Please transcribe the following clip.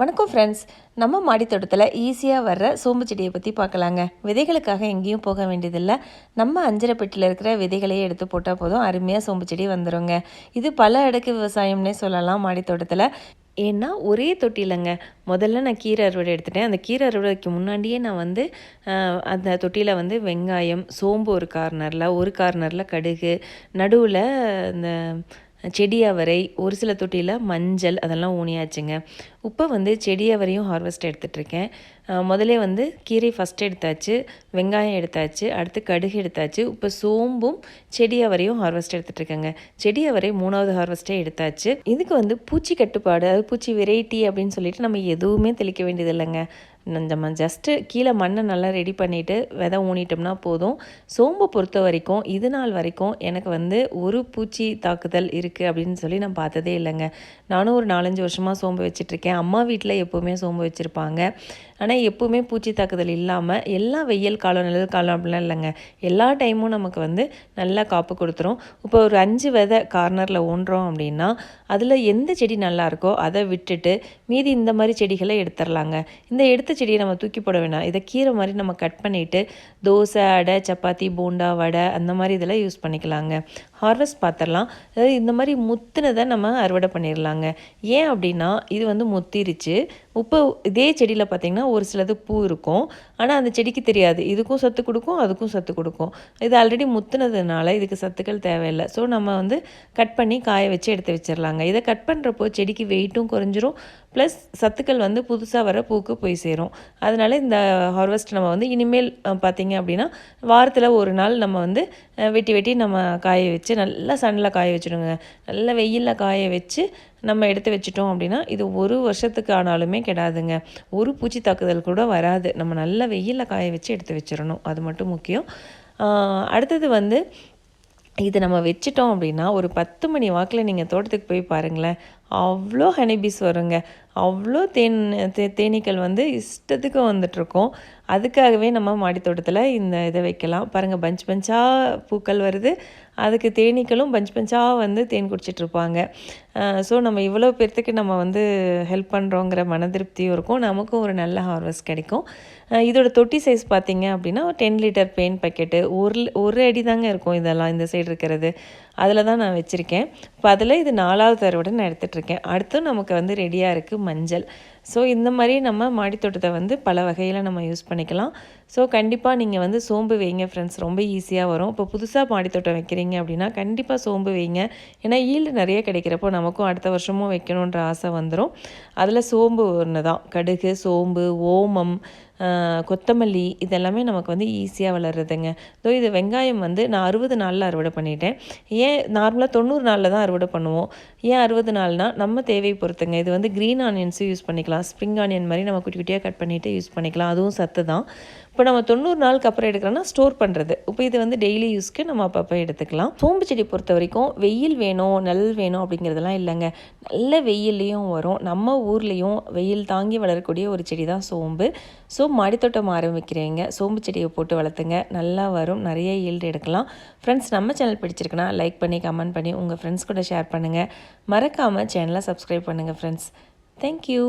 வணக்கம் ஃப்ரெண்ட்ஸ் நம்ம மாடித்தோட்டத்தில் ஈஸியாக வர்ற சோம்பு செடியை பற்றி பார்க்கலாங்க. விதைகளுக்காக எங்கேயும் போக வேண்டியதில்லை. நம்ம அஞ்சரை பெட்டியில் இருக்கிற விதைகளையே எடுத்து போட்டால் போதும். அருமையாக சோம்பு செடி வந்துடுங்க இது பல அடுக்கு விவசாயம்னே சொல்லலாம் மாடித்தோட்டத்தில். ஏன்னா ஒரே தொட்டிலங்க முதல்ல நான் கீரை அறுவடை எடுத்துட்டேன். அந்த கீரை அறுவடைக்கு முன்னாடியே நான் வந்து அந்த தொட்டியில் வந்து வெங்காயம் சோம்பு ஒரு கார்னரில் ஒரு கார்னரில் கடுகு நடுவில் இந்த செடி அவரை ஒரு சில தொட்டியில் மஞ்சள் அதெல்லாம் ஊனியாச்சுங்க. இப்போ வந்து செடி அவரையும் ஹார்வெஸ்ட் எடுத்துகிட்ருக்கேன் முதலே வந்து கீரை ஃபஸ்ட் எடுத்தாச்சு வெங்காயம் எடுத்தாச்சு அடுத்து கடுகு எடுத்தாச்சு இப்போ சோம்பும் செடி அவரையும் ஹார்வெஸ்ட் எடுத்துகிட்ருக்கேங்க செடி அவரை மூணாவது ஹார்வெஸ்ட்டே எடுத்தாச்சு. இதுக்கு வந்து பூச்சி கட்டுப்பாடு அது பூச்சி வெரைட்டி அப்படின்னு சொல்லிட்டு நம்ம எதுவுமே தெளிக்க வேண்டியது இல்லைங்க நம்ம ஜஸ்ட்டு கீழே மண்ணை நல்லா ரெடி பண்ணிவிட்டு விதை ஊனிட்டோம்னா போதும். சோம்பை பொறுத்த வரைக்கும் இது நாள் வரைக்கும் எனக்கு வந்து ஒரு பூச்சி தாக்குதல் இருக்குது அப்படின்னு சொல்லி நான் பார்த்ததே இல்லைங்க. நானும் ஒரு நாலஞ்சு வருஷமாக சோம்பு வச்சிட்ருக்கேன். அம்மா வீட்டில் எப்போவுமே சோம்பு வச்சுருப்பாங்க. ஆனால் எப்போவுமே பூச்சி தாக்குதல் இல்லாமல் எல்லா வெயில் காலம் நிழல் காலம் அப்படிலாம் இல்லைங்க. எல்லா டைமும் நமக்கு வந்து நல்லா காப்பு கொடுத்துரும். இப்போ ஒரு அஞ்சு விதை கார்னரில் ஊன்றோம் அப்படின்னா அதில் எந்த செடி நல்லாயிருக்கோ அதை விட்டுட்டு மீதி இந்த மாதிரி செடிகளை எடுத்துடலாங்க இந்த எடுத்த செடியை நம்ம தூக்கி போட வேணாம். இதை கீரை மாதிரி நம்ம கட் பண்ணிவிட்டு தோசை அடை சப்பாத்தி போண்டா வடை அந்த மாதிரி இதெல்லாம் யூஸ் பண்ணிக்கலாங்க. ஹார்வெஸ்ட் பார்த்துடலாம் அதாவது இந்த மாதிரி முத்துனதை நம்ம அறுவடை பண்ணிடலாங்க ஏன் அப்படின்னா இது வந்து முத்திருச்சு. இப்போ இதே செடியில் பார்த்திங்கன்னா ஒரு சிலது பூ இருக்கும். ஆனால் அந்த செடிக்கு தெரியாது. இதுக்கும் சத்து கொடுக்கும் அதுக்கும் சத்து கொடுக்கும். இது ஆல்ரெடி முத்துனதுனால இதுக்கு சத்துக்கள் தேவையில்லை. ஸோ நம்ம வந்து கட் பண்ணி காய வச்சு எடுத்து வச்சிடலாங்க இதை கட் பண்ணுறப்போ செடிக்கு வெயிட்டும் குறைஞ்சிரும். ப்ளஸ் சத்துக்கள் வந்து புதுசாக வர பூக்கு போய் சேரும். அதனால் இந்த ஹார்வெஸ்ட் நம்ம வந்து இனிமேல் பார்த்திங்க அப்படின்னா வாரத்தில் ஒரு நாள் நம்ம வந்து வெட்டி வெட்டி நம்ம காய வச்சு நல்லா சன்னில் காய வச்சுடுங்க. நல்லா வெயிலில் காய வச்சு நம்ம எடுத்து வச்சிட்டோம் அப்படின்னா இது ஒரு வருஷத்துக்கு ஆனாலுமே கிடாதுங்க. ஒரு பூச்சி தாக்குதல் கூட வராது. நம்ம நல்லா வெயிலில் காய வச்சு எடுத்து வச்சிடணும். அது மட்டும் முக்கியம். அடுத்தது வந்து இது நம்ம வச்சிட்டோம் அப்படின்னா ஒரு பத்து மணி வாக்கில் நீங்கள் தோட்டத்துக்கு போய் பாருங்களேன். அவ்வளோ ஹனிபீஸ் வருங்க. அவ்வளோ தேன் தே தேனீக்கள் வந்து இஷ்டத்துக்கு வந்துட்ருக்கோம் அதுக்காகவே நம்ம மாடித்தோட்டத்தில் இந்த இதை வைக்கலாம். பாருங்கள் பஞ்ச் பஞ்சாக பூக்கள் வருது. அதுக்கு தேனீக்களும் பஞ்ச் பஞ்சாக வந்து தேன் குடிச்சிட்ருப்பாங்க. ஸோ நம்ம இவ்வளோ பேர்த்துக்கு நம்ம வந்து ஹெல்ப் பண்ணுறோங்கிற மன திருப்தியும் இருக்கும். நமக்கும் ஒரு நல்ல ஹார்வெஸ்ட் கிடைக்கும். இதோட தொட்டி சைஸ் பார்த்திங்க அப்படின்னா ஒரு டென் லிட்டர் பெயின் பக்கெட்டு. ஒரு ஒரு அடி தாங்க இருக்கும் இதெல்லாம் இந்த சைடு இருக்கிறது. அதில் தான் நான் வச்சுருக்கேன். இப்போ அதில் இது நாலாவது தடவை நான் எடுத்துகிட்ருக்கேன் அடுத்தும் நமக்கு வந்து ரெடியாக இருக்குது மஞ்சள். ஸோ இந்த மாதிரி நம்ம மாடித்தோட்டத்தை வந்து பல வகையில் நம்ம யூஸ் பண்ணிக்கலாம். ஸோ கண்டிப்பாக நீங்கள் வந்து சோம்பு வைங்க ஃப்ரெண்ட்ஸ் ரொம்ப ஈஸியாக வரும். இப்போ புதுசாக மாடித்தோட்டம் வைக்கிறீங்க அப்படின்னா கண்டிப்பாக சோம்பு வைங்க. ஏன்னா ஈல்டு நிறைய கிடைக்கிறப்போ நமக்கும் அடுத்த வருஷமும் வைக்கணுன்ற ஆசை வந்துடும் அதில் சோம்பு ஒன்று தான் கடுகு சோம்பு ஓமம் கொத்தமல்லி இதெல்லாமே நமக்கு வந்து ஈஸியாக வளருதுங்க. ஸோ இது வெங்காயம் வந்து நான் அறுபது நாளில் அறுவடை பண்ணிட்டேன். ஏன் நார்மலாக தொண்ணூறு நாளில் தான் அறுவடை பண்ணுவோம். ஏன் அறுபது நாள்னால் நம்ம தேவை பொறுத்துங்க. இது வந்து க்ரீன் ஆனியன்ஸும் யூஸ் பண்ணிக்கலாம். ஸ்ப்ரிங் ஆனியன் மாதிரி நம்ம குட்டி குட்டியாக கட் பண்ணிவிட்டு யூஸ் பண்ணிக்கலாம். அதுவும் சத்து தான். இப்போ நம்ம தொண்ணூறு நாளுக்கு அப்புறம் எடுக்கிறோன்னா ஸ்டோர் பண்ணுறது இப்போ இது வந்து டெய்லி யூஸ்க்கு நம்ம அப்பப்போ எடுத்துக்கலாம். சோம்பு செடி பொறுத்த வரைக்கும் வெயில் வேணும் நெல் வேணும் அப்படிங்கிறதெல்லாம் இல்லைங்க. நல்ல வெயில்லையும் வரும். நம்ம ஊர்லேயும் வெயில் தாங்கி வளரக்கூடிய ஒரு செடி தான் சோம்பு. ஸோ மாடித்தோட்டம் ஆரம்பிக்கிறீங்க. சோம்பு செடியை போட்டு வளர்த்துங்க. நல்லா வரும். நிறைய ஈல்டு எடுக்கலாம். ஃப்ரெண்ட்ஸ் நம்ம சேனல் பிடிச்சிருக்குன்னா லைக் பண்ணி கமெண்ட் பண்ணி உங்கள் ஃப்ரெண்ட்ஸ் கூட ஷேர் பண்ணுங்கள் மறக்காமல் சேனலை சப்ஸ்கிரைப் பண்ணுங்கள் ஃப்ரெண்ட்ஸ் தேங்க்யூ